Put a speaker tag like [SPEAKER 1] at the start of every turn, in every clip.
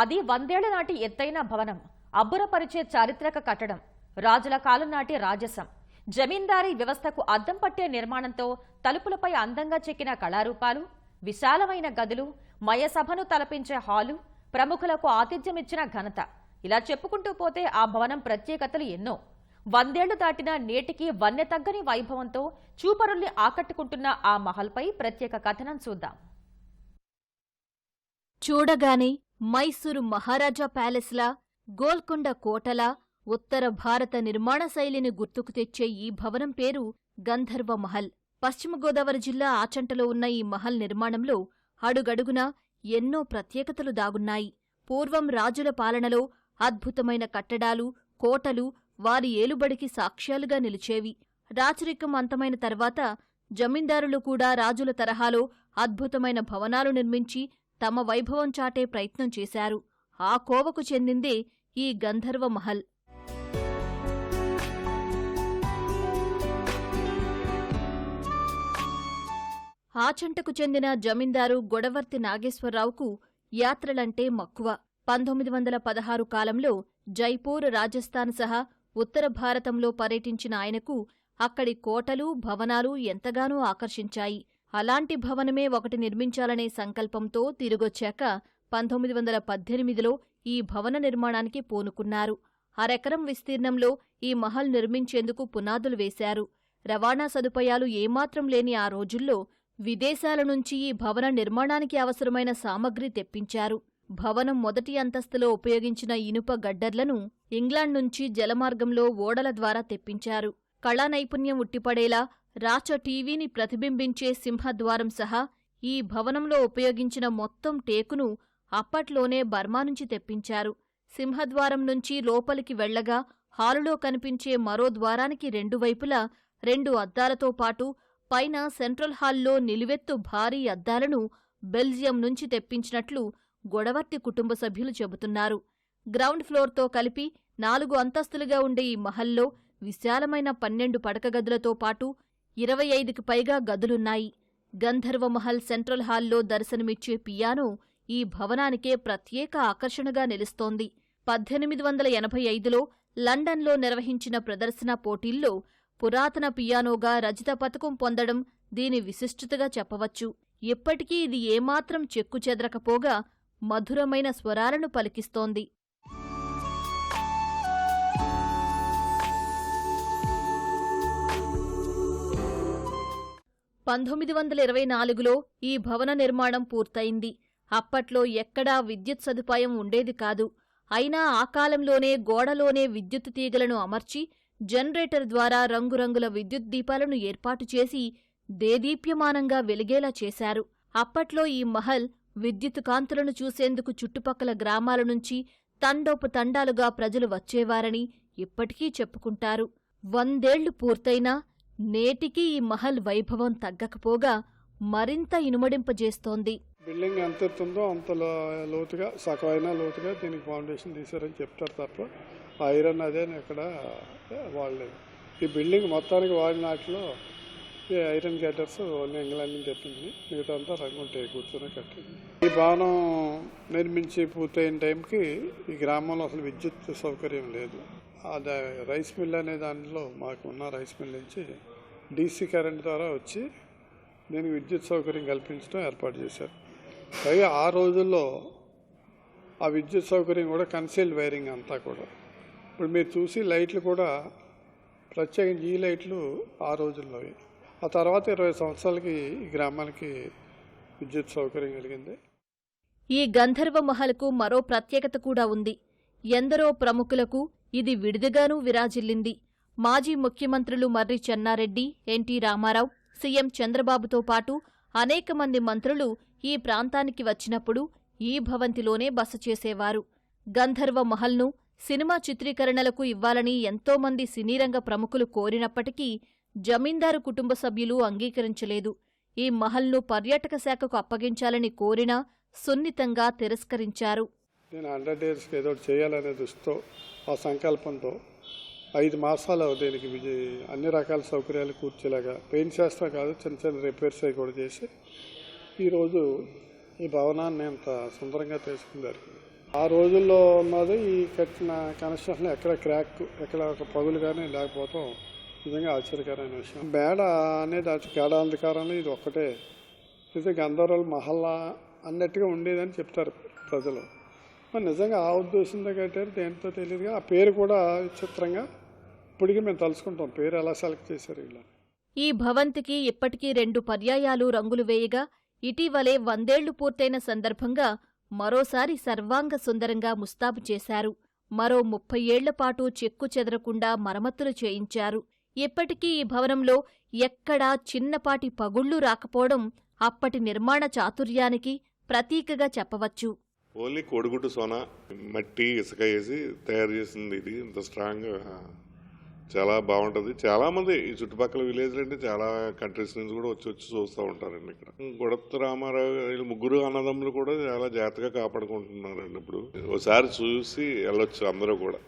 [SPEAKER 1] అది వందేళ్ళ నాటి ఎత్తైన భవనం అబ్బురపరిచే చారిత్రక కట్టడం రాజుల కాలం నాటి రాజసం జమీందారీ వ్యవస్థకు అద్దం పట్టే నిర్మాణంతో తలుపులపై అందంగా చెక్కిన కళారూపాలు విశాలమైన గదులు మయసభను తలపించే హాలు ప్రముఖులకు ఆతిథ్యమిచ్చిన ఘనత. ఇలా చెప్పుకుంటూ పోతే ఆ భవనం ప్రత్యేకతలు ఎన్నో. వందేళ్ళు దాటిన నేటికి వన్నె తగ్గని వైభవంతో చూపరుల్ని ఆకట్టుకుంటున్న ఆ మహల్పై ప్రత్యేక కథనం చూద్దాం.
[SPEAKER 2] చూడగానే మైసూరు మహారాజా ప్యాలెస్లా గోల్కొండ కోటలా ఉత్తర భారత నిర్మాణ శైలిని గుర్తుకు తెచ్చే ఈ భవనం పేరు గంధర్వ మహల్. పశ్చిమ గోదావరి జిల్లా ఆచంటలో ఉన్న ఈ మహల్ నిర్మాణంలో అడుగడుగునా ఎన్నో ప్రత్యేకతలు దాగున్నాయి. పూర్వం రాజుల పాలనలో అద్భుతమైన కట్టడాలు కోటలు వారి ఏలుబడికి సాక్ష్యాలుగా నిలిచేవి. రాచరికం అంతమైన తర్వాత జమీందారులు కూడా రాజుల తరహాలో అద్భుతమైన భవనాలు నిర్మించి తమ వైభవం చాటే ప్రయత్నం చేశారు. ఆ కోవకు చెందిందే ఈ గంధర్వ మహల్. ఆచంటకు చెందిన జమీందారు గొడవర్తి నాగేశ్వరరావుకు యాత్రలంటే మక్కువ. పంతొమ్మిది వందల పదహారు కాలంలో జైపూర్ రాజస్థాన్ సహా ఉత్తర భారతంలో పర్యటించిన ఆయనకు అక్కడి కోటలు భవనాలు ఎంతగానో ఆకర్షించాయి. అలాంటి భవనమే ఒకటి నిర్మించాలనే సంకల్పంతో తిరిగొచ్చాక పంతొమ్మిది వందల పద్దెనిమిదిలో ఈ భవన నిర్మాణానికి పూనుకున్నారు. అరెకరం విస్తీర్ణంలో ఈ మహల్ నిర్మించేందుకు పునాదులు వేశారు. రవాణా సదుపాయాలు ఏమాత్రం లేని ఆ రోజుల్లో విదేశాల నుంచి ఈ భవన నిర్మాణానికి అవసరమైన సామగ్రి తెప్పించారు. భవనం మొదటి అంతస్తులో ఉపయోగించిన ఇనుప గడ్డర్లను ఇంగ్లాండ్ నుంచి జలమార్గంలో ఓడల ద్వారా తెప్పించారు. కళా నైపుణ్యం ఉట్టిపడేలా రాచ టీవీని ప్రతిబింబించే సింహద్వారం సహా ఈ భవనంలో ఉపయోగించిన మొత్తం టేకును అప్పట్లోనే బర్మా నుంచి తెప్పించారు. సింహద్వారం నుంచి లోపలికి వెళ్ళగా హాలులో కనిపించే మరో ద్వారానికి రెండు వైపులా రెండు అద్దాలతో పాటు పైన సెంట్రల్ హాల్లో నిలువెత్తు భారీ అద్దాలను బెల్జియం నుంచి తెప్పించినట్లు గొడవర్తి కుటుంబ సభ్యులు చెబుతున్నారు. గ్రౌండ్ ఫ్లోర్తో కలిపి నాలుగు అంతస్తులుగా ఉండే ఈ మహల్లో విశాలమైన పన్నెండు పడకగదులతో పాటు ఇరవై ఐదుకి పైగా గదులున్నాయి. గంధర్వమహల్ సెంట్రల్ హాల్లో దర్శనమిచ్చే పియానో ఈ భవనానికే ప్రత్యేక ఆకర్షణగా నిలుస్తోంది. పద్దెనిమిది వందల ఎనభై ఐదులో లండన్లో నిర్వహించిన ప్రదర్శన పోటీల్లో పురాతన పియానోగా రజిత పథకం పొందడం దీని విశిష్టతగా చెప్పవచ్చు. ఇప్పటికీ ఇది ఏమాత్రం చెక్కు చెదరకపోగా మధురమైన స్వరాలను పలికిస్తోంది. పంతొమ్మిది వందల ఇరవై నాలుగులో ఈ భవన నిర్మాణం పూర్తయింది. అప్పట్లో ఎక్కడా విద్యుత్ సదుపాయం ఉండేది కాదు. అయినా ఆ కాలంలోనే గోడలోనే విద్యుత్ తీగలను అమర్చి జనరేటర్ ద్వారా రంగురంగుల విద్యుత్ దీపాలను ఏర్పాటు చేసి దేదీప్యమానంగా వెలిగేలా చేశారు. అప్పట్లో ఈ మహల్ విద్యుత్ కాంతులను చూసేందుకు చుట్టుపక్కల గ్రామాల నుంచి తండోపు తండాలుగా ప్రజలు వచ్చేవారని ఇప్పటికీ చెప్పుకుంటారు. వందేళ్ళు పూర్తయినా నేటికీ ఈ మహల్ వైభవం తగ్గకపోగా మరింత ఇనుమడింపజేస్తోంది.
[SPEAKER 3] బిల్డింగ్ ఎంత ఎత్తుందో అంత లోతుగా సగమైన లోతుగా దీనికి ఫౌండేషన్ తీశారని చెప్తారు తప్ప ఐరన్ అదే ఇక్కడ వాళ్ళు. ఈ బిల్డింగ్ మొత్తానికి వాడినట్లు ఈ ఐరన్ గేటర్స్ ఓన్లీ ఇంగ్లాండ్ నుంచి తెప్పింది మిగతా అంతా రంగుంటాయి కూర్చొని కట్టింది. ఈ భవనం నిర్మించి పూర్తయిన టైంకి ఈ గ్రామంలో అసలు విద్యుత్ సౌకర్యం లేదు. అది రైస్ మిల్ అనే దాంట్లో మాకు ఉన్న రైస్ మిల్ నుంచి డీసీ కరెంట్ ద్వారా వచ్చి దీనికి విద్యుత్ సౌకర్యం కల్పించడం ఏర్పాటు చేశారు. పైగా ఆ రోజుల్లో ఆ విద్యుత్ సౌకర్యం కూడా కన్సీల్డ్ వైరింగ్ అంతా కూడా. ఇప్పుడు మీరు చూసి లైట్లు కూడా ప్రత్యేకించి ఈ లైట్లు ఆ రోజుల్లోవి ఆ తర్వాత ఇరవై సంవత్సరాలకి ఈ గ్రామానికి విద్యుత్ సౌకర్యం కలిగింది.
[SPEAKER 2] ఈ గంధర్వ మహల్కు మరో ప్రత్యేకత కూడా ఉంది. ఎందరో ప్రముఖులకు ఇది విడిదిగానూ విరాజిల్లింది. మాజీ ముఖ్యమంత్రులు మర్రి చెన్నారెడ్డి ఎన్టీ రామారావు సీఎం చంద్రబాబుతో పాటు అనేక మంది మంత్రులు ఈ ప్రాంతానికి వచ్చినప్పుడు ఈ భవంతిలోనే బస చేసేవారు. గంధర్వ మహల్ను సినిమా చిత్రీకరణలకు ఇవ్వాలని ఎంతోమంది సినీరంగ ప్రముఖులు కోరినప్పటికీ జమీందారు కుటుంబ సభ్యులు అంగీకరించలేదు. ఈ మహల్ను పర్యాటక శాఖకు అప్పగించాలని కోరినా సున్నితంగా తిరస్కరించారు.
[SPEAKER 3] నేను హండ్రెడ్ ఇయర్స్కి ఏదో ఒకటి చేయాలనే దృష్టితో ఆ సంకల్పంతో ఐదు మాసాలు దీనికి అన్ని రకాల సౌకర్యాలు కూర్చేలాగా పెయింట్ చేస్తా కాదు చిన్న చిన్న రిపేర్స్ అవి కూడా చేసి ఈరోజు ఈ భవనాన్ని అంత సుందరంగా తీసుకుందారు ఆ రోజుల్లో ఉన్నది ఈ కట్టిన కనెక్షన్ ఎక్కడ క్రాక్ ఎక్కడ ఒక పగులు కానీ లేకపోవటం నిజంగా ఆశ్చర్యకరమైన విషయం. బేడ అనేది అటు కేడాంధకారంలో ఇది ఒక్కటే. ఇది గంధర్వుల మహల్లా అన్నట్టుగా ఉండేదని చెప్తారు ప్రజలు. మరి నిజంగా ఆ ఉద్దేశంతో కట్టారు దేంతో తెలియదుగా ఆ పేరు కూడా విచిత్రంగా ఇప్పటికీ మేము తలుచుకుంటాం. పేరు ఎలా సెలెక్ట్ చేశారు వీళ్ళు?
[SPEAKER 2] ఈ భవంతికి ఇప్పటికీ రెండు పర్యాయాలు రంగులు వేయగా ఇటీవలే వందేళ్ళు పూర్తయిన సందర్భంగా మరోసారి సర్వాంగ సుందరంగా ముస్తాబు చేశారు. మరో ముప్పై ఏళ్ళపాటు చెక్కు చెదరకుండా మరమ్మతులు చేయించారు. ఇప్పటికీ ఈ భవనంలో ఎక్కడా చిన్నపాటి పగుళ్ళు రాకపోవడం అప్పటి నిర్మాణ చాతుర్యానికి ప్రతీకగా చెప్పవచ్చు.
[SPEAKER 4] ఓన్లీ కోడిగుడ్డు సోన మట్టి ఇసుక వేసి తయారు చేసింది ఇది. ఇంత స్ట్రాంగ్ చాలా బాగుంటుంది. చాలా మంది ఈ చుట్టుపక్కల విలేజ్ అంటే చాలా కంట్రీస్ నుంచి కూడా వచ్చి వచ్చి చూస్తూ ఉంటారండి ఇక్కడ. గుడత్త రామారావు వీళ్ళు ముగ్గురు అన్నదమ్ములు కూడా చాలా జాగ్రత్తగా కాపాడుకుంటున్నారండి ఇప్పుడు. ఒకసారి చూసి వెళ్ళొచ్చు అందరూ కూడా.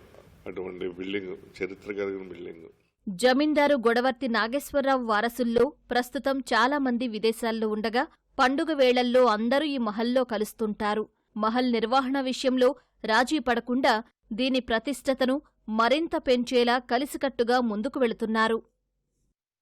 [SPEAKER 4] అటువంటి బిల్డింగ్ చరిత్ర కలిగిన బిల్డింగ్
[SPEAKER 2] జమీందారు గొడవర్తి నాగేశ్వరరావు వారసుల్లో ప్రస్తుతం చాలా మంది విదేశాల్లో ఉండగా పండుగ వేళల్లో అందరూ ఈ మహల్లో కలుస్తుంటారు. మహల్ నిర్వహణ విషయంలో రాజీ పడకుండా దీని ప్రతిష్టతను మరింత పెంచేలా కలిసికట్టుగా ముందుకు వెళుతున్నారు.